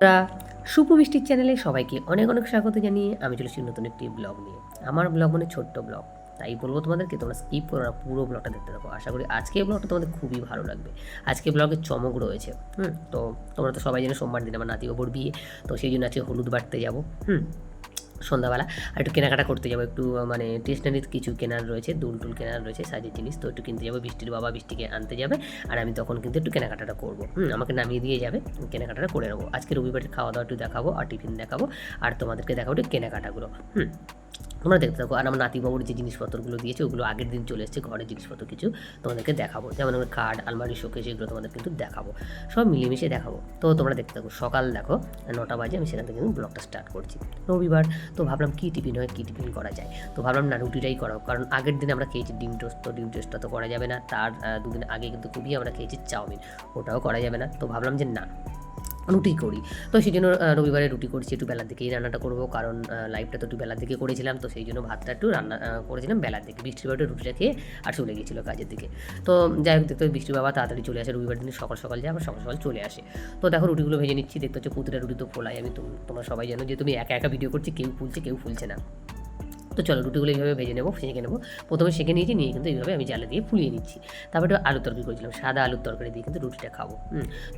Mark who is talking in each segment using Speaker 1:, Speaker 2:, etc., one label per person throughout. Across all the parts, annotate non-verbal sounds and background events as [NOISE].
Speaker 1: রা সুপমিষ্টির চ্যানেলে সবাইকে অনেক অনেক স্বাগত জানিয়ে আমি চলেছি নতুন একটি ব্লগ নিয়ে। আমার ব্লগ মানে ছোট্ট ব্লগ তাই বলব তোমাদেরকে তোমরা স্কিপ করো না, পুরো ব্লগটা দেখতে থাকো। আশা করি আজকে ব্লগটা তোমাদের খুবই ভালো লাগবে। আজকে ব্লগে চমক রয়েছে, হুম, তো তোমরা তো সবাই জানো সোমবার দিন আমার নাতি বাবুর বিয়ে, তো সেই জন্য আজকে হলুদ বাড়তে যাব, হুম সন্ধ্যাবেলা, আর একটু কেনাকাটা করতে যাব, একটু মানে স্টেশনারি কিছু কেনার রয়েছে, দুল টুল কেনার রয়েছে, সাজের জিনিস, তো একটু কিনতে যাব, বৃষ্টির বাবা বৃষ্টিকে আনতে যাবে, আর আমি তখন কিন্তু একটু কেনাকাটাটা করব আমাকে নামিয়ে দিয়ে যাবে, কেনাকাটাটা করে নেব। আজকে রবিবারের খাওয়া দাওয়া একটু দেখাবো, আর টিফিন দেখাবো, আর তোমাদেরকে দেখাবো একটু কেনাকাটাগুলো, হুম। তোমরা দেখতে থাকো, আর আমার নাতিবাবুর যে জিনিসপত্রগুলো দিয়েছে, ওগুলো আগের দিন চলে এসেছে, ঘরের জিনিসপত্র কিছু তোমাদেরকে দেখাবো। যেমন আমার কার্ড আলমারি শোকেস এগুলো তোমাদের কিন্তু দেখাবো। সব মিলেমিশে দেখাবো। তো তোমরা দেখতে থাকো, সকাল দেখো, নটা বাজে, আমি সেখান থেকে কিন্তু ব্লগটা স্টার্ট করছি। রবিবার, তো ভাবলাম কী টিফিন হয়, কী টিফিন করা যায়? তো ভাবলাম না, রুটিটাই করাও, কারণ আগের দিন আমরা খেয়েছি ডিম টোস্ট তো ডিম টোস্টটা তো করা যাবে না। তার দুদিন আগে কিন্তু খুবই আমরা খেয়েছি চাউমিন, ওটাও করা যাবে না। তো ভাবলাম যে না রুটি করি। তো সেই জন্য রবিবারে রুটি করছি, একটু বেলার দিকেই রান্নাটা করব। কারণ লাইভটা তো একটু বেলার দিকে করেছিলাম, তো সেই জন্য ভাতটা একটু রান্না করেছিলাম বেলার দিকে। বৃষ্টির বাবাটা রুটিটা খেয়ে আর চলে গিয়েছিল কাজের দিকে। তো যাই হোক, দেখতে বৃষ্টির বাবা তাড়াতাড়ি চলে আসে, রবিবার দিন সকাল সকাল যায়, আবার সকাল সকাল চলে আসে। তো দেখো, রুটিগুলো ভেজে নিচ্ছি, দেখতে হচ্ছে প্রতিটা রুটি তো ফোলাই, আমি তোম- তোমরা সবাই জানো যে, তুমি একা একা ভিডিও করছি, কেউ ফুলছে কেউ ফুলছে না। তো চলো রুটিগুলো এইভাবে ভেজে নেব সেঁকে নেব। প্রথমে সেঁকে নিয়েছি, নিয়ে কিন্তু এইভাবে আমি জালে দিয়ে ফুলিয়ে নিচ্ছি। তারপরে একটু আলুর তরকারি করেছিলাম, সাদা আলুর তরকারি দিয়ে কিন্তু রুটিটা খাব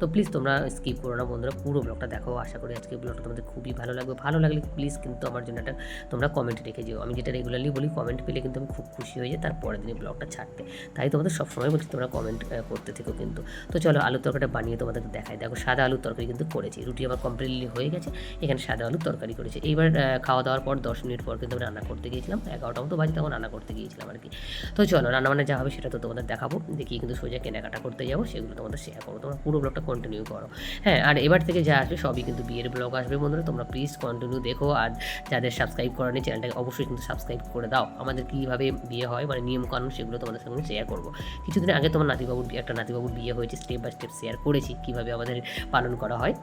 Speaker 1: তো প্লিজ তোমরা স্কিপ করো না বন্ধুরা, পুরো ব্লগটা দেখো। আশা করি আজকে ব্লগটা তোমাদের খুবই ভালো লাগবে। ভালো লাগলে প্লিজ কিন্তু আমার জন্য একটা তোমরা কমেন্ট রেখে যেও। আমি যেটা রেগুলারলি বলি কমেন্ট পেলে কিন্তু আমি খুব খুশি হয়ে যাই, তার পরের দিনে ব্লগটা ছাড়তে। তাই তোমাদের সবসময় বলছি তোমরা কমেন্ট করতে থেকো কিন্তু। তো চলো আলুর তরকারিটা বানিয়ে তোমাদের দেখাই। দেখো সাদা আলুর তরকারি কিন্তু করেছি। রুটি আমার কমপ্লিটলি হয়ে গেছে, এখানে সাদা আলুর তরকারি করেছি। এইবার খাওয়া দাওয়ার পর দশ মিনিট পর কিন্তু আমি রান্না করতে গিয়েছিলাম, এগারোটা মতো বাজে তখন রান্না করতে গিয়েছিলাম আর কি। তো চলো, রান্নাবান্না যা হবে সেটা তো তোমাদের দেখাবো। দেখিয়ে কিন্তু সোজা কেনাকাটা করতে যাব, সেগুলো তোমাদের শেয়ার করো তোমরা পুরো ব্লগটা কন্টিনিউ করো। হ্যাঁ আর এবার থেকে যা আসবে সবই কিন্তু বিয়ের ব্লগ আসবে বন্ধুরা। তোমরা প্লিজ কন্টিনিউ দেখো। আর যাদের সাবস্ক্রাইব করেনি চ্যানেলটাকে অবশ্যই কিন্তু সাবস্ক্রাইব করে দাও। আমাদের কীভাবে বিয়ে হয় মানে নিয়ম কানুন সেগুলো তোমাদের সঙ্গে শেয়ার করব। কিছুদিন আগে তোমার নাতিবাবুর, একটা নাতিবাবুর বিয়ে হয়েছে স্টেপ বাই স্টেপ শেয়ার করেছি, কীভাবে আমাদের পালন করা হয়।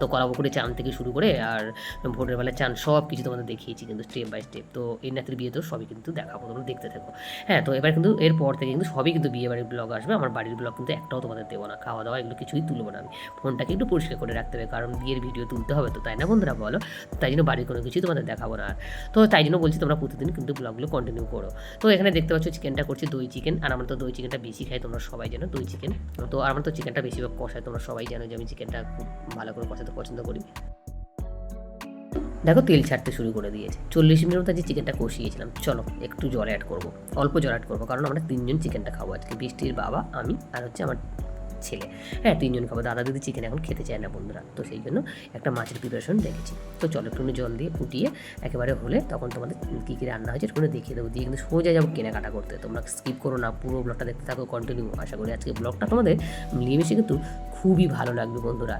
Speaker 1: তো কলাপুকুরে চান থেকে শুরু করে আর ভোটের বেলা চান সব কিছু তোমাদের দেখিয়েছি কিন্তু স্টেপ বাই স্টেপ তো এই নাতির বিয়ে তো সবই কিন্তু দেখাবো, তোমরা দেখতে থাকো। হ্যাঁ তো এবার কিন্তু এরপর থেকে কিন্তু সবই কিন্তু বিয়ে বাড়ির ব্লগ আসবে। আমার বাড়ির ব্লগ কিন্তু একটাও তোমাদের দেবো না। খাওয়া দাওয়া এগুলো কিছুই তুলবো না আমি। ফোনটাকে একটু পরিষ্কার করে রাখতে হবে কারণ বিয়ের ভিডিও তুলতে হবে তো, তাই না বন্ধুরা বলো? তাই জন্য বাড়ির কোনো কিছুই তোমাদের দেখাবো না। আর তো তাই জন্য বলছি তোমরা প্রতিদিন কিন্তু ব্লগগুলো কন্টিনিউ করো। তো এখানে দেখতে পাচ্ছ চিকেনটা করছি দই চিকেন আর আমরা তো দই চিকেনটা বেশি খাই, তোমরা সবাই জানো দই চিকেন তো আমার তো চিকেনটা বেশিরভাগ কষায় তোমরা সবাই জানো যে আমি চিকেনটা খুব ভালো করে কষাতে পছন্দ করি দেখো তেল ছাড়তে শুরু করে দিয়েছে। চল্লিশ মিনিট মতো যে চিকেনটা কষিয়েছিলাম, চলো একটু জল অ্যাড করব। অল্প জল অ্যাড করব, কারণ আমরা তিনজন চিকেনটা খাব আজকে, বৃষ্টির বাবা, আমি আর হচ্ছে আমার ছেলে। হ্যাঁ তিনজন খাব, দাদা দিদি চিকেন এখন খেতে চায় না বন্ধুরা, তো সেই জন্য একটা মাছের প্রিপারেশন রেখেছি তো চলো একটুখানি জল দিয়ে ফুটিয়ে একেবারে হলে তখন তোমাদের কী কী রান্না হয়েছে একটু দেখিয়ে দেবো। দিয়ে কিন্তু সোজা যাব কেনাকাটা করতে। তোমরা স্কিপ করো না, পুরো ব্লগটা দেখতে থাকো কন্টিনিউ আশা করি আজকে ব্লগটা তোমাদের মিলিয়ে মিশে কিন্তু খুবই ভালো লাগবে বন্ধুরা।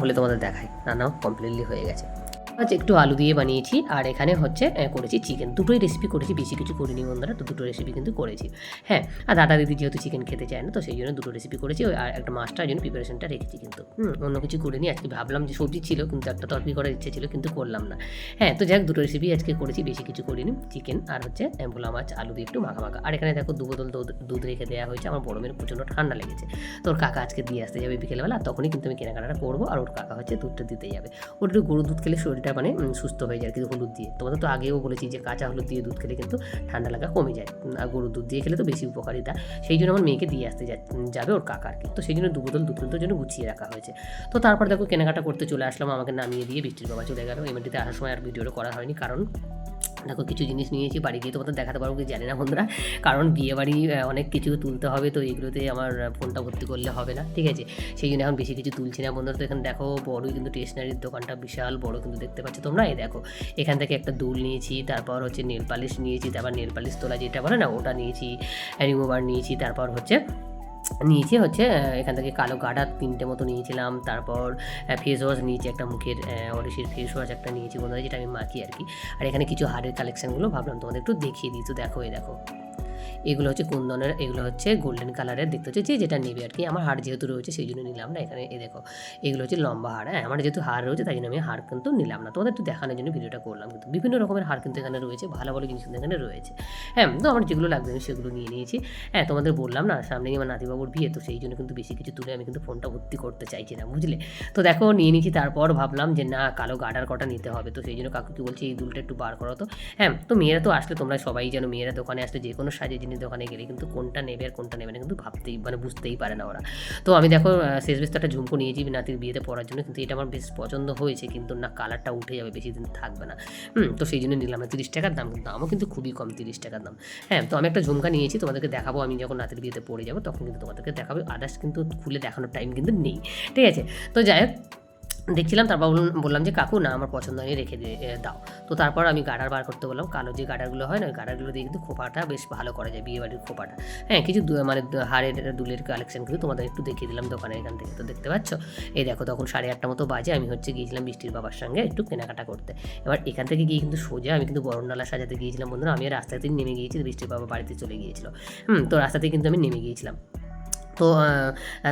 Speaker 1: বলে তোমাদের দেখাই। রান্না কমপ্লিটলি হয়ে গেছে। আজ একটু আলু দিয়ে বানিয়েছি, আর এখানে হচ্ছে করেছি চিকেন দুটোই রেসিপি করেছি, বেশি কিছু করিনি বন্ধুরা, তো দুটো রেসিপি কিন্তু করেছি। হ্যাঁ আর দাদা দিদি যেহেতু চিকেন খেতে চায় না, তো সেই জন্য দুটো রেসিপি করেছি আর একটা মাছটার জন্য প্রিপারেশনটা রেখেছি কিন্তু। অন্য কিছু করিনি, আজকে ভাবলাম যে সবজি ছিল, কিন্তু একটা তরকারি করার ইচ্ছে ছিল, কিন্তু করলাম না। হ্যাঁ তো যাক, দুটো রেসিপি আজকে করেছি, বেশি কিছু করিনি। চিকেন আর হচ্ছে ভোলা মাছ, আলু দিয়ে একটু মাখা মাখা আর এখানে দেখো দু বোতল দুধ রেখে দেওয়া হয়েছে, আমার বড় মেয়ের প্রচণ্ড ঠান্ডা লেগেছে। তো ওর কাকা আজকে দিয়ে আসতে যাবে বিকেলবেলা তখনই কিন্তু আমি কেনাকাটাটা করব, আর ওর কাকা হচ্ছে দুধটা দিতে যাবে। ওর একটু গরুর দুধ খেলে শরীরটা মানে সুস্থ হয়ে যায় কিন্তু হলুদ দিয়ে। তোমাদের তো আগেও বলেছি যে কাঁচা হলুদ দিয়ে দুধ খেলে কিন্তু ঠান্ডা লাগা কমে যায়। আর গরুর দুধ দিয়ে খেলে তো বেশি উপকারিতা। সেই জন্য আমার মেয়েকে দিয়ে আসতে যাবে ওর কাকার তো সেই জন্য দু বোতল দুধ কিন্তু জন্য গুছিয়ে রাখা হয়েছে। তো তারপর দেখো কেনাকাটা করতে চলে আসলাম, আমাকে নামিয়ে দিয়ে বৃষ্টির বাবা চলে গেল। এমনিতে আসার সময় আর ভিডিওটা করা হয়নি, কারণ দেখো, কিছু জিনিস নিয়েছি, বাড়ি গিয়ে তোমাদের দেখাতে পারব, কি জানি না বন্ধুরা। কারণ বিয়ে বাড়ি অনেক কিছু তুলতে হবে, তো এগুলোতে আমার ফোনটা ভর্তি করলে হবে না, ঠিক আছে? সেই জন্য এখন বেশি কিছু তুলছি না বন্ধুরা। তো এখানে দেখো, বড়ই কিন্তু স্টেশনারির দোকানটা বিশাল বড় কিন্তু দেখতে পাচ্ছ তোমরা। এই দেখো, এখান থেকে একটা দুল নিয়েছি, তারপর হচ্ছে নেল পালিশ নিয়েছি, তারপর নেল পালিশ তোলা যেটা বলে না, ওটা নিয়েছি রিমুভার নিয়েছি, তারপর হচ্ছে নিয়েছি হচ্ছে, এখান থেকে কালো গাডা তিনটে মতো নিয়েছিলাম। তারপর ফেস ওয়াশ নিয়েছি একটা মুখের অরিশির ফেস ওয়াশ একটা নিয়েছি বন্ধুরা, যেটা আমি মাখি আর কি। আর এখানে কিছু হাড়ের কালেকশানগুলো ভাবলাম তোমাদের একটু দেখিয়ে দিই। তো দেখো, এই দেখো। এগুলো হচ্ছে কুন্দনের এগুলো হচ্ছে গোল্ডেন কালারের দেখতে হচ্ছে। যে যেটা নেবে আর কি, আমার হার যেহেতু রয়েছে, সেই জন্য নিলাম না এখানে। এ দেখো, এগুলো হচ্ছে লম্বা হার হ্যাঁ? আমার যেহেতু হার রয়েছে, তাই জন্য আমি হার কিন্তু নিলাম না। তোমাদের একটু দেখানোর জন্য ভিডিওটা করলাম কিন্তু। বিভিন্ন রকমের হার কিন্তু এখানে রয়েছে, ভালো ভালো জিনিস কিন্তু এখানে রয়েছে। হ্যাঁ তো আমার যেগুলো লাগবে আমি সেগুলো নিয়ে নিয়েছি। হ্যাঁ তোমাদের বললাম না সামনেই আমার নাতিবাবুর বিয়ে, তো সেই জন্য কিন্তু বেশি কিছু তুলে আমি কিন্তু ফোনটা ভর্তি করতে চাইছি না, বুঝলে? তো দেখো, নিয়ে নিয়েছি, তারপর ভাবলাম যে না, কালো গাডার কটা নিতে হবে। তো সেই জন্য কাকুকে বলছি, এই দুলটা একটু বার করো তো। হ্যাঁ তো মেয়েরা তো আসলে তোমরা সবাই যেন মেয়েরা দোকানে আসলে যে কোনো সাজের জিনিস দোকানে গেলে কিন্তু কোনটা নেবে আর কোনটা নেবে না কিন্তু ভাবতেই মানে বুঝতেই পারে না ওরা। তো আমি দেখো শেষ বেশ একটা ঝুমকো নিয়েছি নাতির বিয়েতে পড়ার জন্য, কিন্তু এটা আমার বেশ পছন্দ হয়েছে, কিন্তু না কালারটা উঠে যাবে, বেশি দিন থাকবে না। হুম, তো সেই জন্য নিলাম তিরিশ টাকার দাম, কিন্তু দামও কিন্তু খুবই কম তিরিশ টাকার দাম। হ্যাঁ তো আমি একটা ঝুমকা নিয়েছি, তোমাদেরকে দেখাবো, আমি যখন নাতির বিয়েতে পড়ে যাব, তখন কিন্তু তোমাদেরকে দেখাবো আদার্স কিন্তু খুলে দেখানোর টাইম কিন্তু নেই। ঠিক আছে? তো যাই হোক দেখছিলাম, তারপর বললাম- যে, কাকু, না, আমার পছন্দ হয়নি, রেখে দাও। তো তারপর আমি গাডার বার করতে বললাম, কালো যে গাডারগুলো হয় না, ওই গাডারগুলো দিয়ে কিন্তু খোপাটা বেশ ভালো করা যায় বিয়ে বাড়ির খোপাটা। হ্যাঁ কিছু মানে হাড়ের দুলের কালেকশন কিন্তু তোমাদের একটু দেখিয়ে দিলাম দোকানে এখান থেকে, তো দেখতে পাচ্ছ? এই দেখো, তখন সাড়ে আটটা মতো বাজে, আমি হচ্ছে গিয়েছিলাম বৃষ্টির বাবার সঙ্গে একটু কেনাকাটা করতে। এবার এখান থেকে গিয়ে কিন্তু সোজা, আমি কিন্তু বরণডালা সাজাতে গিয়েছিলাম, বন্ধুরা আমি রাস্তাতেই নেমে গিয়েছি বৃষ্টির বাবা বাড়িতে চলে গিয়েছিল। হুম, তো রাস্তাতে কিন্তু আমি নেমে গিয়েছিলাম। তো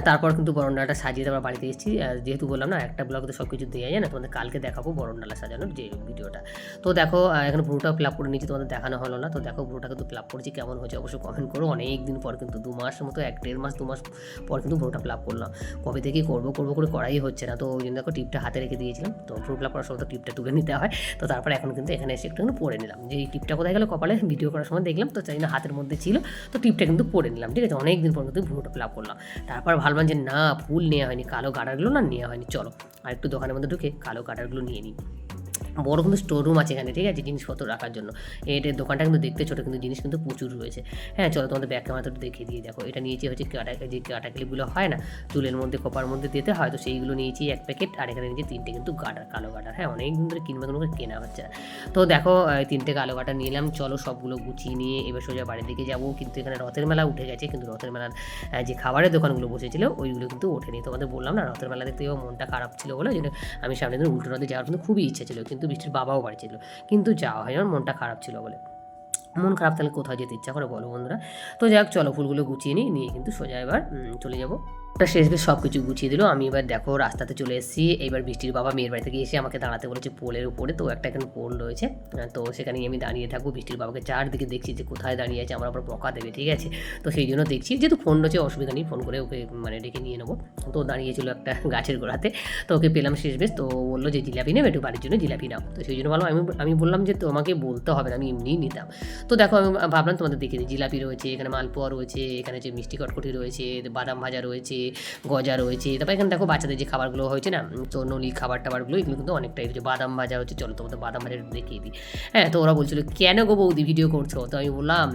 Speaker 1: তারপর কিন্তু বরণডালাটা সাজিয়ে তারপর বাড়িতে এসেছি। যেহেতু বললাম না, একটা ব্লগে তো সব কিছু দেওয়া যায় না, তোমাদের কালকে দেখাবো বরণডালা সাজানোর যে ভিডিওটা। তো দেখো এখানে ব্রুটা ফ্লাপ করে নিয়েছি, তোমাদের দেখানো হলো না। তো দেখো ব্রুটা কিন্তু ফ্লাপ করছি, কেমন হয়েছে অবশ্যই কমেন্ট করো। অনেক দিন পর কিন্তু, দু মাস মতো, এক দেড় মাস, দু মাস পর কিন্তু ব্রুটা ফ্লাপ করলাম। কবে থেকে করব করব করে করাই হচ্ছে না। তো ওই জন্য দেখো টিপটা হাতে রেখে দিয়েছিলাম। তো ব্রু ফ্লাপ করার সময় তো টিপটা তুলে নিতে হয়। তো তারপর এখন কিন্তু এখানে এসে একটু পরে নিলাম। যে এই টিপটা কোথায় গেলো, কপালে ভিডিও করার সময় দেখলাম। তো চাই না হাতের মধ্যে ছিল। তো টিপটা কিন্তু পরে নিলাম, ঠিক আছে? অনেক দিন পর কিন্তু ভ্রুটা ফ্লাপ করলাম। তারপর ভাবলাম যে না, ফুল নেওয়া হয়নি, কালো গাডারগুলো না নেওয়া হয়নি, চলো। আর একটু দোকানের মধ্যে ঢুকে কালো গাডারগুলো নিয়ে নিই। বড় কিন্তু স্টোর রুম আছে এখানে, ঠিক আছে? জিনিসপত্র রাখার জন্য। এটার দোকানটা কিন্তু দেখতে ছোটো, কিন্তু জিনিস কিন্তু প্রচুর রয়েছে। হ্যাঁ চলো তোমাদের ব্যাগ ক্যামেরা দেখিয়ে দিয়ে দেখো। এটা নিয়েছি হচ্ছে কাটা, যে কাটা ক্লিপগুলো হয় না, চুলের মধ্যে, কপার মধ্যে দিতে হয়, তো সেইগুলো নিয়েছি এক প্যাকেট আর এখানে নিয়েছি তিনটে কিন্তু গাডার কালো গাডার হ্যাঁ অনেক দিন ধরে কিনবে কোনো কেনা হচ্ছে না। তো দেখো তিনটে কালো গাডার নিলাম, চলো সবগুলো গুছিয়ে নিয়ে এবার সোজা বাড়ির দিকে যাব। কিন্তু এখানে রথের মেলা উঠে গেছে, কিন্তু রথের মেলার যে খাবারের দোকানগুলো বসেছিল, ওইগুলো কিন্তু ওঠেনি। তোমাদের বললাম না, রথের মেলা দেখতে মনটা খারাপ ছিল বলে আমি সামনে দিন উল্টো রথে যাওয়ার কিন্তু খুবই ইচ্ছা ছিল। কিন্তু বৃষ্টির বাবাও বাড়ি ছিল। কিন্তু যাওয়া হয় আমার মনটা খারাপ ছিল বলে। মন খারাপ তাহলে কোথাও যেতে ইচ্ছা করে বলো বন্ধুরা। তো যাক চলো ফুলগুলো গুছিয়ে নিই, নিয়ে কিন্তু সোজা এবার চলে যাব। একটা শেষ বেশ সব কিছু গুছিয়ে দিল। আমি এবার দেখো রাস্তাতে চলে এসেছি। এইবার বৃষ্টির বাবা মেয়ের বাড়ি থেকে এসে আমাকে দাঁড়াতে বলেছে পোলের উপরে। তো একটা এখানে পোল রয়েছে। তো সেখানে আমি দাঁড়িয়ে থাকব। বৃষ্টির বাবাকে চারদিকে দেখছি যে কোথায় দাঁড়িয়ে আছে, আমার আবার বকা দেবে, ঠিক আছে? তো সেই জন্য দেখছি, যেহেতু ফোন রয়েছে, অসুবিধা নেই ফোন করে ওকে মানে ডেকে নিয়ে নেব। তো দাঁড়িয়েছিল একটা [LAUGHS] গাছের গোড়াতে। তো ওকে পেলাম শেষ বেশ। তো বলল যে, জিলাপি নেবে একটু বাড়ির জন্য, জিলাপি নাও। তো সেই জন্য ভালো আমি আমি বললাম যে, তোমাকে বলতে হবে না, আমি এমনিই নিতাম। তো দেখো আমি ভাবলাম তোমাদের দেখে দিই। জিলাপি রয়েছে, এখানে মালপোয়া রয়েছে, এখানে যে মিষ্টি কটকটি রয়েছে, বাদাম ভাজা রয়েছে গজা রয়েছে। তারপর এখানে দেখো বাচ্চাদের যে খাবারগুলো হয়েছে না তো নলি খাবার টাবারগুলো, এগুলো কিন্তু অনেকটাই রয়েছে বাদাম ভাজা হচ্ছে। চলো তোমাদের বাদাম ভাজা দেখিয়ে দিই। হ্যাঁ তো ওরা বলছিল, কেন গো বৌদি ভিডিও করছ? তো আমি বললাম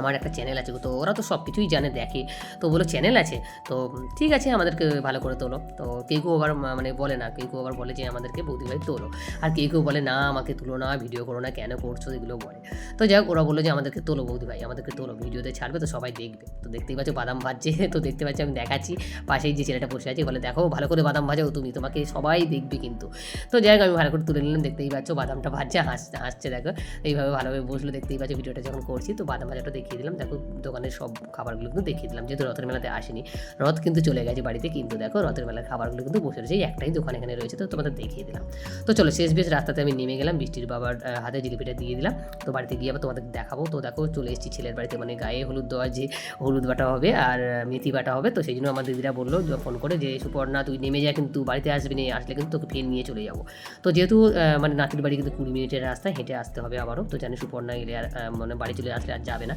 Speaker 1: আমার একটা চ্যানেল আছে তো ওরা তো সব কিছুই জানে, দেখে। তো বলো চ্যানেল আছে? তো ঠিক আছে, আমাদেরকে ভালো করে তোলো। তো কেউ কেউ আবার মানে বলে না, কেউ কেউ আবার বলে যে আমাদেরকে বৌদি ভাই তোলো। আর কেউ কেউ বলে, না, আমাকে তুলো না ভিডিও করো না, কেন করছ? এগুলো বলে। তো যাই হোক, ওরা বলল যে, আমাদেরকে তোলো বৌদি ভাই আমাদেরকে তোলো ভিডিওতে ছাড়বে তো সবাই দেখবে। তো দেখতেই পাচ্ছ, বাদাম ভাজছে, [LAUGHS] তো দেখতে পাচ্ছি, আমি দেখাচ্ছি। পাশেই যে ছেলেটা বসে আছে, বলে, দেখো, ভালো করে বাদাম ভাজাও তুমি, তোমাকে সবাই দেখবে কিন্তু। তো যাই হোক, আমি ভালো করে তুলে নিলাম, দেখতেই পাচ্ছ, বাদামটা ভাজছে, হাসছে হাসছে, দেখো। এইভাবে ভালোভাবে বসল, দেখতেই পাচ্ছ ভিডিওটা যখন করছি, তো বাদাম ভাজাটা দেখিয়ে দিলাম। দেখো, দোকানের সব খাবারগুলো কিন্তু দেখিয়ে দিলাম। যেহেতু রথের মেলাতে আসেনি, রথ কিন্তু চলে গেছে বাড়িতে। কিন্তু দেখো, রথের মেলার খাবারগুলো কিন্তু বসে রয়েছে। একটাই দোকান এখানে রয়েছে, তো তোমাদের দেখিয়ে দিলাম। তো চলো, শেষ বেশ রাস্তাতে আমি নেমে গেলাম। বৃষ্টির বাবার হাতে জিলিপিটা দিয়ে দিলাম। তো বাড়িতে গিয়ে আবার তোমাদের দেখাবো। তো দেখো, চলে এসেছি ছেলের বাড়িতে। মানে গায়ে হলুদ দেওয়ার যে হলুদ বাটা হবে আর মেথি বাটা হবে। তো সেই জন্য আমার দিদিরা বলল ফোন করে যে, সুপর্ণা, তুই নেমে যা, কিন্তু বাড়িতে আসবি না। আসলে কিন্তু তোকে ফের নিয়ে চলে যাব। তো যেহেতু মানে নাতির বাড়ি কিন্তু কুড়ি মিনিটের রাস্তা হেঁটে আসতে হবে আবারও। তো জানি সুপর্ণা গেলে আর মানে বাড়ি চলে আসলে আর যাবে না।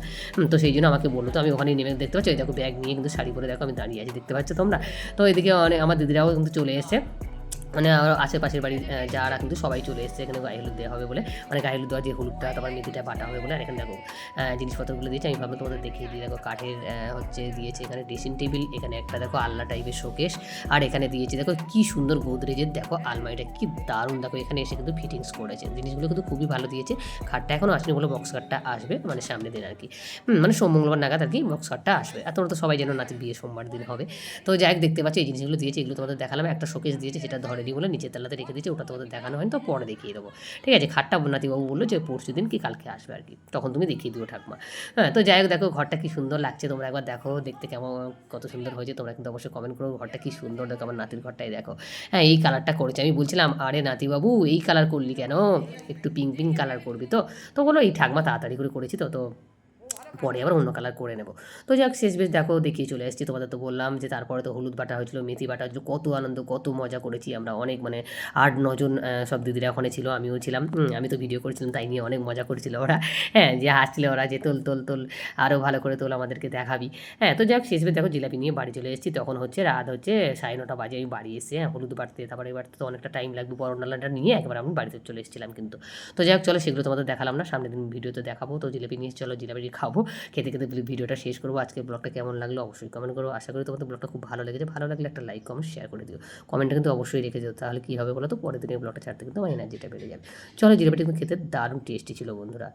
Speaker 1: তো সেই জন্য আমাকে বলল, তো আমি ওখানে নেমে দেখতে পাচ্ছি দেখো ব্যাগ নিয়ে কিন্তু শাড়ি পরে দেখো, আমি দাঁড়িয়ে আছি, দেখতে পাচ্ছ তোমরা? তো এদিকে অনেক আমার দিদিরাও কিন্তু চলে এসেছে। মানে আর আশেপাশের বাড়ি যারা কিন্তু সবাই চলে এসেছে, এখানে গায়ে হলুদ দেওয়া হবে বলে মানে গায়ে হলুদ দেওয়া যে হলুদটা, তারপর মেথিটা বাটা হবে বলে, আর এখানে দেখো জিনিসপত্রগুলো দিয়েছে, আমি ভাবলাম তোমাদের দেখিয়ে দিই। দেখো, কাঠের হচ্ছে দিয়েছে এখানে ড্রেসিং টেবিল এখানে একটা দেখো আলনা টাইপের শোকেস আর এখানে দিয়েছে দেখো কি সুন্দর গোদরেজের, দেখো আলমারিটা কি দারুণ। দেখো এখানে এসে কিন্তু ফিটিংস করেছে। জিনিসগুলো কিন্তু খুবই ভালো দিয়েছে। খাটটা এখনও আসেনি বলে বক্স খাটটা আসবে মানে সামনে দিন আর কি মানে সোম, মঙ্গলবার নাগাদ আর কি বক্স খাটটা আসবে। আর তোমরা তো সবাই যেন নাতির বিয়ে সোমবার দিন হবে। তো যাই দেখতে পাচ্ছি এই জিনিসগুলো দিয়েছে, এগুলো তোমাদের দেখালাম। একটা শোকেস দিয়েছে, সেটা ধরে রেডি বলে নিচের তলাতে রেখে দিয়েছে ওটা তোমাদের দেখানো হয়নি, তো পরে দেখিয়ে দেবো। ঠিক আছে, খাটটা নাতিবাবু বলল যে পরশু দিন কি কালকে আসবে আর কি, তখন তুমি দেখিয়ে দিও ঠাকুমা। হ্যাঁ তো যাই হোক, দেখো ঘরটা কি সুন্দর লাগছে, তোমরা একবার দেখো, দেখতে কেমন, কত সুন্দর হয়েছে, তোমরা কিন্তু অবশ্যই কমেন্ট করো, ঘরটা কি সুন্দর, দেখো আমার নাতির ঘরটাই দেখো। হ্যাঁ এই কালারটা করেছে, আমি বলছিলাম, আরে নাতিবাবু এই কালার করলি কেন? একটু পিঙ্ক পিঙ্ক কালার করবি তো? তো বলো এই ঠাকমা তাড়াতাড়ি করে করেছি তো তো পরে আবার অন্য কালার করে নেব। তো যাক, শেষ বেশ দেখো, দেখিয়ে চলে এসেছি তোমাদের তো বললাম যে তারপরে তো হলুদ বাটা হয়েছিল, মেথি বাটা হয়েছিল, কত আনন্দ, কত মজা করেছি আমরা। অনেক মানে আট নজন সব দিদিরা ওখানে ছিল, আমিও ছিলাম। আমি তো ভিডিও করেছিলাম, তাই নিয়ে অনেক মজা করেছিল ওরা। হ্যাঁ যে হাসছিল ওরা যে তোল তোল তোল আরও ভালো করে তোল আমাদেরকে দেখাবি। হ্যাঁ তো যাক, শেষ বেশ দেখো, জিলাপি নিয়ে বাড়ি চলে এসেছি। তখন হচ্ছে রাত হচ্ছে সাড়ে নটা বাজে, আমি বাড়ি এসে হ্যাঁ হলুদ বাড়তে তারপরে এবার তো অনেকটা টাইম লাগবে বড় নালাটা নিয়ে একবার আমি বাড়িতে চলে এসেছিলাম কিন্তু। তো যাই হোক চলো সেগুলো তোমাদের দেখালাম না, সামনের দিন ভিডিওতে দেখাবো। তো জিলাপি নিয়ে চলো, জিলাপি খাব। খেতে খেতে ভিডিওটা শেষ করব। আজকে ব্লগটা কেমন লাগল অবশ্যই কমেন্ট করো। আশা করি তোমাদের ব্লগটা খুব ভালো লেগেছে। ভালো লাগলে একটা লাইক কমেন্ট শেয়ার করে দিও। কমেন্টটা কিন্তু অবশ্যই রেখে দিও। তাহলে কী হবে বলো তো? পরের দিন ব্লগটা ছাড়তে কিন্তু আমার এনার্জিটা বেড়ে যাবে। চলো জিলাপিটা কিন্তু খেতে দারুণ টেস্টি ছিল বন্ধুরা।